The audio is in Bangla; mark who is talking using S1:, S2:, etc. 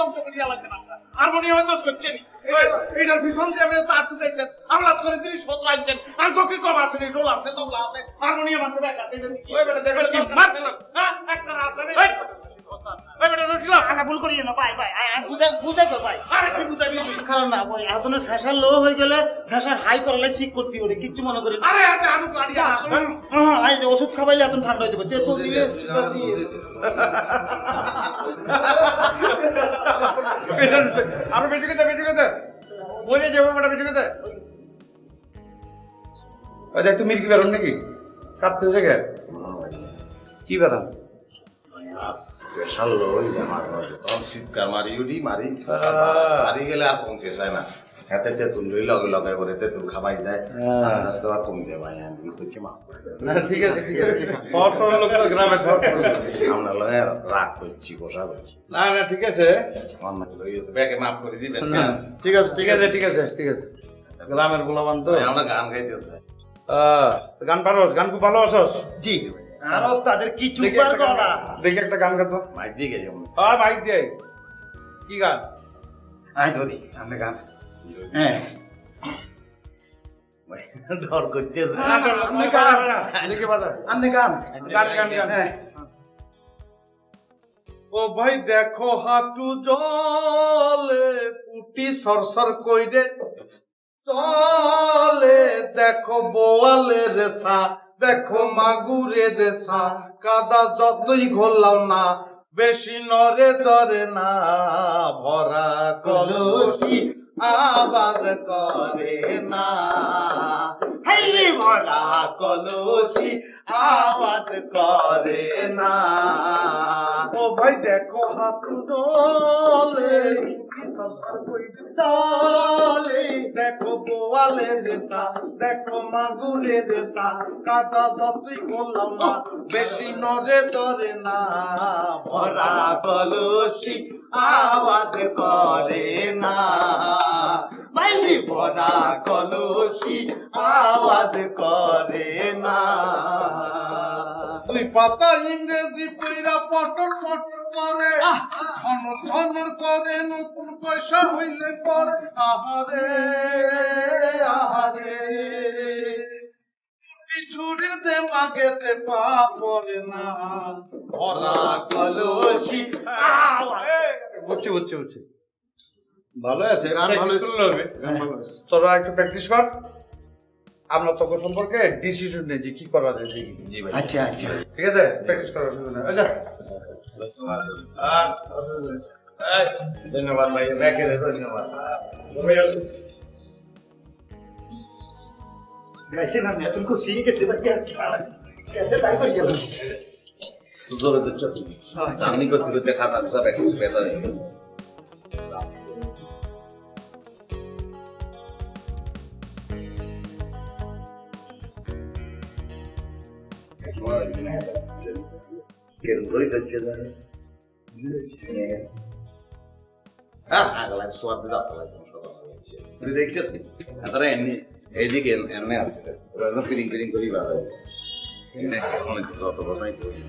S1: ধ্বংস করে দিয়ে লাগছে না হারমোনিয়ামে দোষ করছেন এটার পিছন দিয়ে আপনি তার টুকাইছেন আমলাত করে আনছেন আর ককি কম আছে নি ডোল আছে তবলা আছে হারমোনিয়াম আছে কি বেটা দেখো। কি হ্যাঁ একটা আছে ওই বেটা রটিলা
S2: আলা ভুল করিয়ে না ভাই ভাই ভাই।
S1: আরে কি বুঝাবি
S2: কারণ না আপনার ফ্যাশন লো হয়ে গেলে ফ্যাশন হাই করলে ঠিক করতে ওরে কিচ্ছু মনে করি
S1: আরে আরে আনু কাটিয়া
S2: হ্যাঁ আই যে ওষুধ খাবাইলে ঠান্ডা হয়ে যাবে। তেতো দিলে
S3: আরও বেশি কথা বেশি কথা বলে যাব বেটা বেশি কথা দেখ তুমি কি বেরোন নাকি? কাঁপতেছে কে? কি বেরান
S4: স্পেশাল লই আমার তখন শীতকাল মারি উঠি মারি মারি গেলে আর কমতে চায় না। হাতে তেঁতুল লই লগে লগে করে তেঁতুল খাবাই যায় আস্তে আস্তে আর কমে যায় ভাই আমি করছি মা
S3: না ঠিক আছে ঠিক আছে গ্রামে।
S4: আমরা লগে রাগ করছি বসা করছি।
S3: না না ঠিক আছে।
S4: লই ব্যাগে মাফ করে দিবেন।
S2: ঠিক আছে
S3: ঠিক আছে ঠিক আছে ঠিক আছে। গ্রামের বলাবান তো।
S4: আমরা গান গাইতে
S3: গান পারো গান খুব ভালোবাসস
S4: জি।
S2: আর ওস্তাদের কি চুপার গলা
S3: দেখি একটা গান গাতো
S4: মাইক দিয়ে গেছি আমরা
S3: মাইক দিয়ে। কি গান?
S2: আই ধরি আপনি গান। হ্যাঁ।
S4: ডর করতেছে।
S2: আপনি গান। আপনি গান।
S3: গান। গান গান
S1: ও ভাই দেখো হাঁটু জলে পুটি সরসর কইরে চলে। দেখো বোয়ালে রেসা দেখো মাগুরে রেসা কাদা যতই ঘোলাও না, বেশি নরে চরে না, ভরা কলসি আবাজ করে না। হাইলি ভরা কলসি আওয়াজ করে না। ও ভাই দেখো হাত চলে দেখো বোয়ালে দেশা দেখো মাগুরে দেশা কাদা দশই করলাম না বেশি নরে সরে না। ভরা কলসি আওয়াজ করে না। মাইলি ভরা কলসি আওয়াজ করে না। পাতা ইংরেজি পইরা পটর পটর করে। ঝনর ঝনর করে নতুন পয়সা হইলে পরে। আহারে আহারে। পিছুড়ির দে মাগেতে পা পড়ে না। ভরা কলসি।
S3: বুঝছি বুঝছি বুঝছি। ভালো আছে?
S2: গান ভালো
S3: প্র্যাকটিস করলে হবে। তোরা একটু প্র্যাকটিস কর। আমরা তোকে সম্পর্কে ডিসিশন নেই যে কি করা যায় দেখি
S4: জি ভাই
S2: আচ্ছা আচ্ছা
S3: ঠিক আছে প্র্যাকটিস করার অসুবিধা নেই আচ্ছা
S4: আর এই, ধন্যবাদ ভাই ব্যাগে ধন্যবাদ
S2: कैसे ना मैं तुमको सीख के सिवा क्या कैसे ट्राई कर जाऊं
S4: জোরে দিচ্ছ তুমি আমি করতে করতে খাতা সব একটু বেতার দেখছ তারা এমনি এইদিকে এমনি আছে ফিরিং ফিরিং করি ভালো অনেক যত কথাই করি